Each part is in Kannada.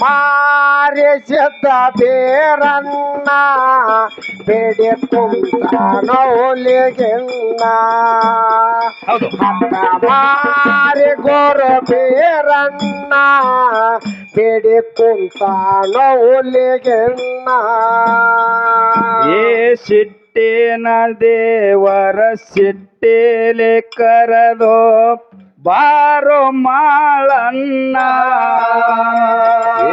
ಮಾರಿ ಸಿದ್ಧ ಬೇರನ್ನ ಬೇಡಿ ಕುಂತ ನೌಲಿಗೆನ್ನ ಮಾರಿ ಗೋರು ಬೇರನ್ನ ಬೇಡಿ ಕುಂತ ನೌಲಿಗೆನ್ನ ಏ ಸಿಟ್ಟಿನ ದೇವರ ಸಿಟ್ಟೇಲೆ ಕರೆದೋ ಬಾರೋ ಮಾಳನ್ನ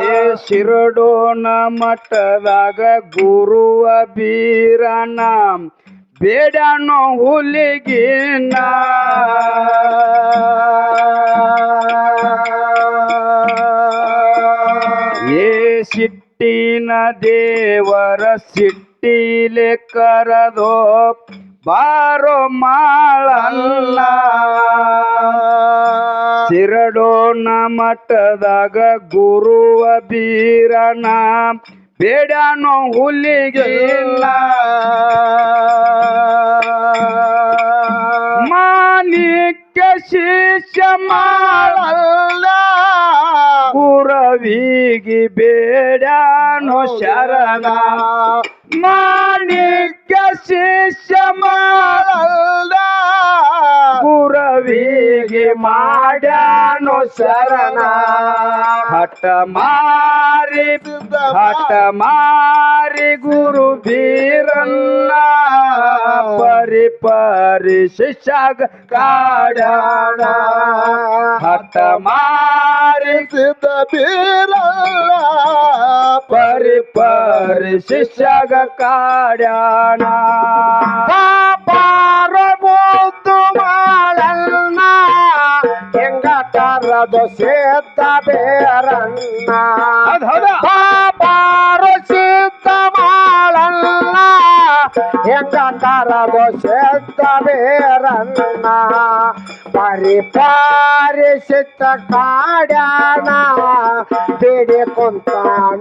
ಏ ಶಿರಡೋಣ ಮಠದಾಗ ಗುರುವ ಬೀರನ ಬೇಡನೋ ಹುಲಿಗಿನ ಏ ಸಿಟ್ಟಿನ ದೇವರ ಸಿಟ್ಟಿಲೆ ಕರದೋ ಬಾರೋ ಮಾಳಲ್ಲ. ಸಿರಡೋಣ ಮಠದಾಗ ಗುರುವ ಬೀರನ ಬೇಡನೋ ಹುಲಿಗಿಲ್ಲ. ಮಾಣಿಕ್ಯ ಶಿಷ್ಯ ಮಾಡಲ್ಲ ಗುರವಿಗಿ ಬೇಡನೋ ಶರಣ. ಮಾಣಿಕ್ಯ ಶಿಷ್ಯ ಮಾಡಲ್ಲ ಗುರವಿಗೆ ಮಾಡ್ಯಾನೋ ಶರಣ. ಹಟ ಮಾರಿ, ಹಠ ಮಾರಿ ಗುರು ಬೀರನ್ನ ಪರಿ ಪರಿ ಶಿಷ್ಯಾಗ ಕಾಡ್ಯಾಣ ಹಟ ಮಾರಿ ಸಿದ್ಧ ಬೀರಲ್ಲ. ಪರಿ ಪರಿ ಶಿಷ್ಯಗ ಕಾಡ್ಯಾಣ ಪಾರಬೋದು ಮಾಡಲ್ಲ ಹೆಂಗ ಕರದು ಸೇತ ಬೇರನ್ನ. ಹೆಂಗ ಕರದು ರನ್ನ ಬೇರನ್ನ ಪರಿಪಾರಿ ಸಿದ್ಧ ಕಾಡ್ಯಾನ ಬೇಡಿ ಕುಂತ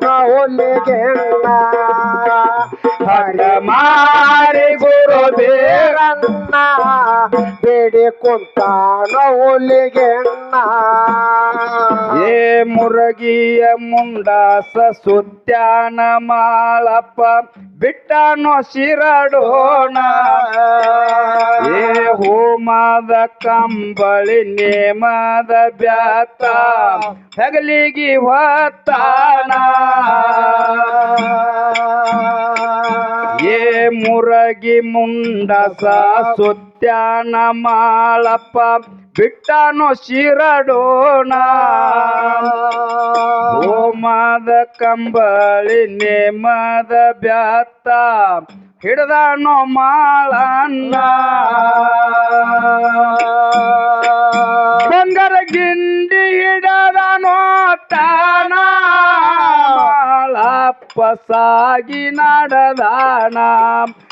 ನೌಲಿಗೆನ್ನ ಬೇಡಿ ಕುಂತ ನೌಲಿಗೆನ್ನ ಏ ಮುರಗಿಯ ಮುಂಡಾಸ ಸುತ್ಯಾನ ಮಾಳಪ್ಪ, ಬಿಟ್ಟನೋ ಶಿರಡೋಣ. ಏ ಹೋಮದ ಕಂಬಳಿ ನೇಮದ ಬ್ಯಾತ, ಹಗಲಿಗಿ ಹೊತ್ತಾನ. ಏ ಮುರಗಿ ಮುಂಡಸ ಸುತ್ಯಾನ ಮಾಳಪ್ಪ ಬಿಟ್ಟನೋ ಶಿರಡೋಣ. ಹೋಮದ ಕಂಬಳಿ, ನೇಮದ ಬ್ಯಾತ ಹಿಡ್ದಾನೋ ಮಾಳನ್ನ ಬಂಗಾರ ಗಿಂಡಿ ಹಿಡದಾನೋ ತಾನ ಮಾಳಪ್ಪ ಸಾಗಿ ನಡೆದಾನ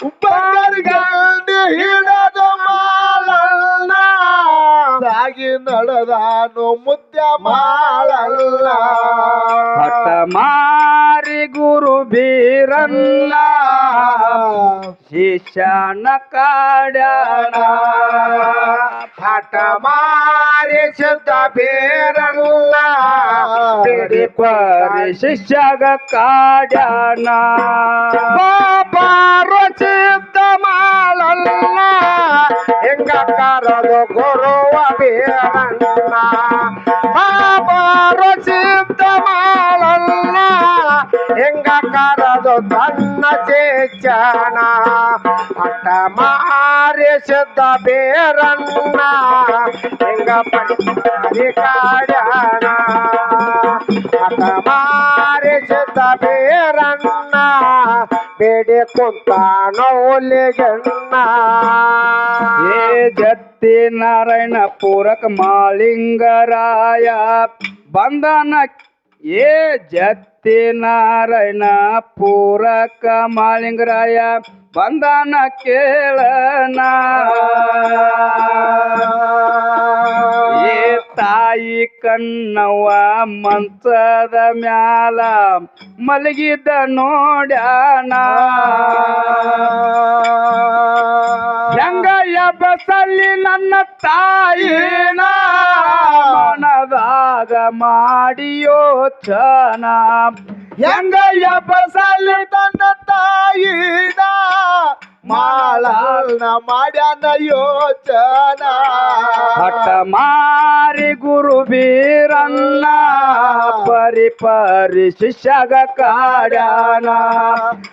ಬಂಗಾರಗಂಡಿ ಹಿಡದ ಮಾಳಲ್ಲ ಸಾಗಿ ನಡೆದಾನು ಮುದ್ದ ಮಾಡಲ್ಲ. ಹಠ ಮಾರಿ ಗುರು ಬೀರಲ್ಲ. ಶಿಷ್ಯನ ಕಾಡ್ಯಾಣ ಹಠ ಮಾರಿ ಸಿದ್ಧ ಬೇರಲ್ಲ. ಬಿಡಿ ಪರಿ ಶಿಷ್ಯಗ ಕಾಡ್ಯಾಣ ಬಾಬಾರು ಸಿದ್ಧ ಮಾಳಲ್ಲ ಹೆಂಗ ಕರದು ಗುರುವ ಬೇರನ್ನ ಬಾಬಾರು ಸಿದ್ಧ ಮಾಳಲ್ಲ ಹೆಂಗ ಕರದು ತನ್ನ ಚೇಚನ ಹಠ ಮಾರಿ ಸಿದ್ಧ ಬೇರನ್ನ ಹೆಂಗ ಪಂಚಿ ಕಾಡ್ಯಾನ ಹಠ ಮಾರಿಸಿದ ಬೇರನ್ನ ಬೇಡಿ ಕುಂತ ನೌಲಿಗೆನ್ನ ಏ ಜತ್ತಿ ನಾರಾಯಣ ಪೂರಕ ಮಾಳಿಂಗರಾಯ, ಬಂಧನ, ಏ ಜತ್ತಿ ನಾರಾಯಣ ಪೂರಕ ಮಾಳಿಂಗರಾಯ, ಬಂಧನ ಕೇಳನ ತಾಯಿ ಕಣ್ಣವ್ವ ಮಂಚದ ಮ್ಯಾಲ ಮಲಗಿದ ನೋಡ್ಯಾನ. ಹೆಂಗಯ್ಯ ಬಸಲ್ಲಿ ನನ್ನ ತಾಯಿನ ಮನದಾಗ ಮಾಡಿಯೋ ಚನ. ಹೆಂಗಯ್ಯ ಬಸಲ್ಲಿ ತನ್ನ ತಾಯಿನ ಮಾಡ್ಯಾನ ಯೋಚನ. ಹಠ ಮಾರಿ ಗುರು ವೀರನ್ನ ಪರಿ ಪರಿ ಶಿಷ್ಯಗ ಕಾಡ್ಯಾನ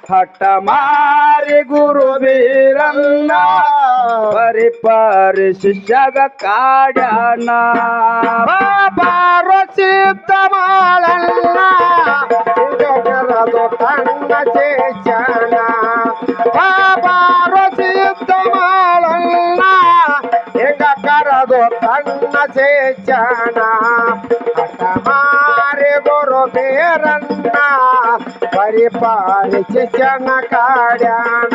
ಹಠ ಮಾರಿ ಗುರು ವೀರನ್ನ ಪರಿ ಪರಿ ಶಿಷ್ಯಗ ಕಾಡ್ಯಾನ ಬಾಬಾರೋ ಸಿದ್ಧ ಹಿಂಗರದು ತನ್ನ ಚೇಚನ. ಬಾಬಾರೋ ಸಿದ್ಧ ಹೆಂಗ ಕರದು ತನ್ನ ಚೇಚನ ಹಠ ಮಾರಿ ಪಾರಿ ಬೇರನ್ನ ಕಾಡ್ಯಾಣ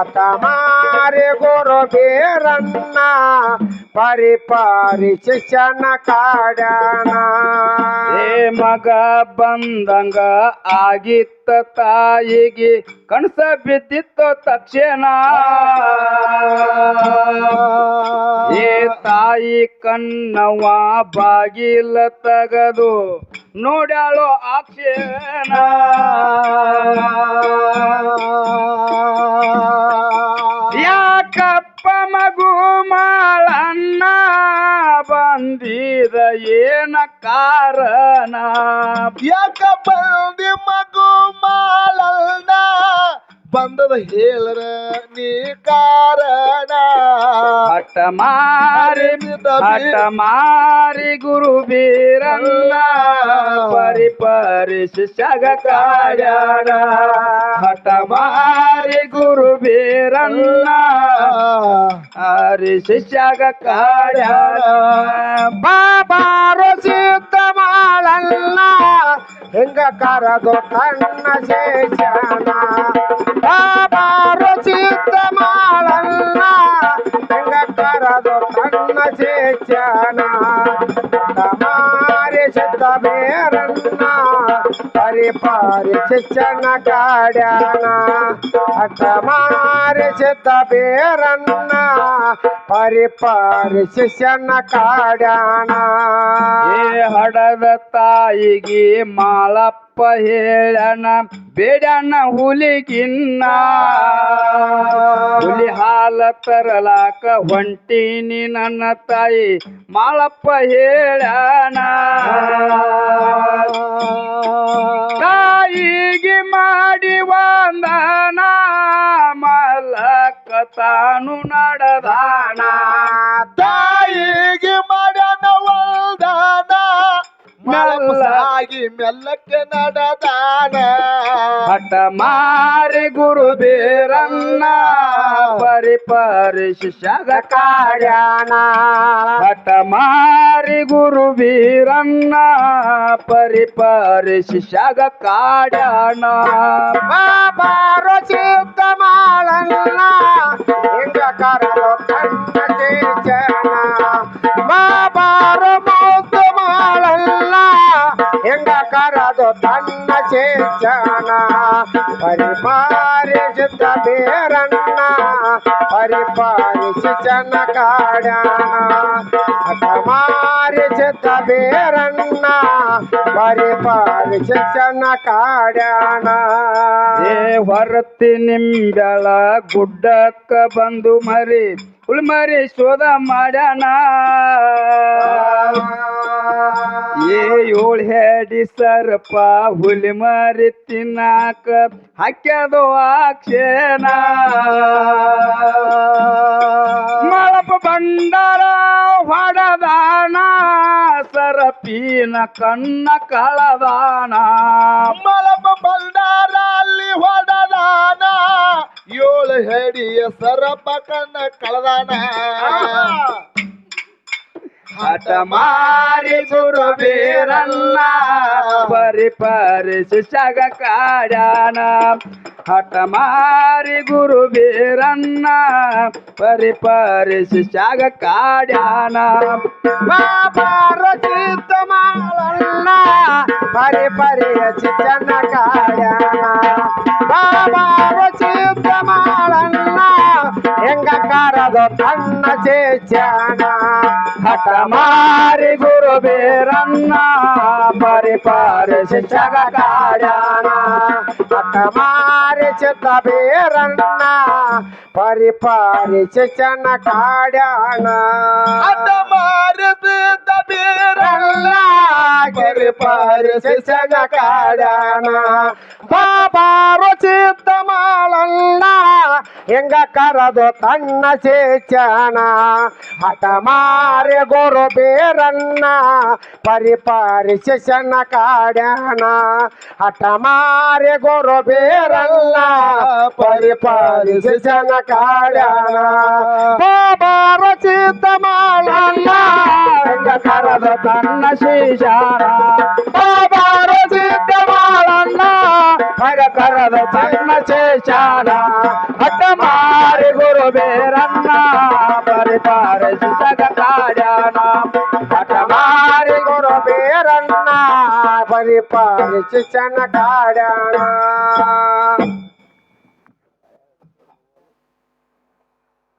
ಅತ ಮಾರಿ ಗುರು ಬೇರನ್ನ ಪಾರಿ ಶಿಕ್ಷಣ ಕಾಡ್ಯಾನ. ಏ ಮಗ ಬಂದಂಗ ಆಗಿತ್ತ ತಾಯಿಗೆ ಕಣಸ ಬಿದ್ದಿತ್ತು ತಕ್ಷಣ. ಏ ತಾಯಿ ಕಣ್ಣವ ಬಾಗಿಲ ತಗದು ನೋಡ್ಯಾಳೋ ಆಕ್ಷೇನ? ಯಾಕಪ್ಪ ಮಗು ಮಾಳಣ್ಣ ಬಂದಿದ ಏನ ಕಾರಣ? ಯಾಕ ಬಂದಿ ಮಗು ಮಾಳಲ್ನ ಬಂದದ ಹೇಳರ ನೀ ಕಾರಣ. ಹಠ ಮಾರಿ ಹಠ ಮಾರಿ ಗುರು ಬೀರನ್ನ ಪರಿ ಪರಿ ಶಿಷ್ಯಗ ಕಾಡ್ಯಾಡ ಹಠ ಮಾರಿ ಗುರು ಬೀರನ್ನ ಹರಿ ಶಿಷ್ಯಗ ಕಾಡ್ಯಾಡ ಬಾಬಾ ಸಿದ್ಧ ಮಾಡಲ್ಲ ಹೆಂಗ ಕರದು ಕಣ್ಣ ಶೇಷನ. ಬಾಬಾರೋ ಸಿದ್ಧ ಮಾಳಲ್ಲ ಹೆಂಗ ಕರದು ತನ್ನ ಶೇಷನ ಮಾರಿ ಸಿದ್ಧ ಬೇರನ್ನ ಪರಿಪಾರಿ ಶಿಕ್ಷಣ ಕಾಡ್ಯಾನ. ಹಠ ಮಾರಿ ಸಿದ್ಧ ಬೇರನ್ನ ಪರಿಪಾರಿ ಶಿಷ್ಯನ ಕಾಡ್ಯಾನ. ಹಡದ ತಾಯಿಗೆ ಮಾಳಪ್ಪ ಹೇಳಣ ಬೇಡಣ್ಣ ಹುಲಿಗಿನ್ನ. ಹುಲಿ ಹಾಲ ತರಲಾಕ ಹೊಂಟೀನಿ ನನ್ನ ತಾಯಿ, ಮಾಳಪ್ಪ ಹೇಳಣ. ತಾಯಿಗೆ ಮಾಡಿ ವಂದನ, ಮಲಕ ತಾನು ನಡೆದಾಣ ಮೆಲ್ಲಸಾಗಿ ಮೆಲ್ಲಕ್ಕೆ ನಡೆದಾನ. ಹಠ ಮಾರಿ ಗುರು ಬೇರನ್ನ ಪರಿ ಪರಿ ಶಿಷ್ಯದ ಕಾಡ್ಯಾನ. ಹಠ ಮಾರಿ ಗುರು ಬೀರನ್ನ ಪರಿ ಪರಿ ಶಿಷ್ಯದ ಕಾಡ್ಯಾಣ ಬಾಬಾರು ಸಿದ್ಧ ಮಾಳಲ್ಲ ತನ್ನ ಚೇಚನ ಪರಿಪಾರಿ ಸಿದ್ಧ ಬೇರನ್ನ ಪರಿಪಾರಿ ಶಿಷ್ಯನ ಕಾಡ್ಯಾಣ ಏ ಹೊರತಿ ನಿಂಬೆಳ ಗುಡ್ಡಕ್ಕ ಬಂದು ಮರಿ, ಉಳ್ಮರಿ ಶೋಧ ಮಾಡ್ಯಾಣ ಏ ಏಳ್ ಹೇಡಿ ಸರ್ಪ, ಹುಲಿ ಮರಿ ತಿನ್ನಾಕ ಹಾಕ್ಯದು ಆಕ್ಷೇನ. ಮಳಪ ಬಂಡಾರ ಸರಪಿನ ಕಣ್ಣ ಕಳದಾನ. ಮಲಪ ಬಲ್ದಾರಲ್ಲಿ ಅಲ್ಲಿ ಹೊಡದಾನ. ಏಳು ಹೆಡಿಯ ಸರಪ ಕಣ್ಣ ಕಳದಾನ. ಹಠ ಮಾರಿ ಗುರು ಬೀರನ್ನ ಪರಿ ಪರಿ ಶಿಷ್ಯಗ ಕಾಡ್ಯಾನ. ಹಠ ಮಾರಿ ಗುರು ಬೀರನ್ನ ಪರಿ ಪರಿ ಶಿಷ್ಯಗ ಕಾಡ್ಯಾನ ಬಾಬಾರ ಚಿತ್ತ ಮಾಳಲ್ಲ ಪರಿ ಪರಿಯ ಚಿತ್ತನ ಕಾಡ್ಯಾನ ಬಾಬಾರ ಚಿತ್ತ ಮಾಳಲ್ಲ ಹೆಂಗ ಕಾರದು ತನ್ನ ಚೇಚನ ಹಠ ಮಾರಿ ಗುರು ಬೇರನ್ನ ಪರಿಪಾರ ಶಿಕ್ಷಕ ಕಾಡ್ಯಾನ ಹಠ ಮಾರಿ ಚಿತ್ತ ಬೇರನ್ನ ಪರಿಪಾಲಿಸನ ಕಾಡ್ಯಾನ ಹಠ ಮಾರಿ ಸಿದ್ಧ ಬೇರನ್ನ ಪರಿಪಾಲಿಸನ ಕಾಡ್ಯಾನ ಬಾಬಾರು ಚಿತ್ತ ಮಾಳನ್ನ ಹೆಂಗ ಕರದು ತನ್ನ ಚೇಚನ ಹಠ ಮಾರಿ ಗುರು ಬೇರನ್ನ ಪರಿಪಾಲಿಸನ ಕಾಡ್ಯಾನ ಹಠ ಮಾರಿ ಗುರು ಬೇರನ್ನ ಪರಿಪಾಲಿಸನ ಕಾಡ್ಯಾನ ಬಾಬಾರು ಚಿತ್ತ ಮಾಳನ್ನ ಹೆಂಗ ಕರದು ತನ್ನ ಶೀಶಾನ ಬಾಬಾರು ಚಿತ್ತ ಬೇರನ್ನ ಪರಿಪಾಲಿಸನ ಕಾಡ್ಯಾನ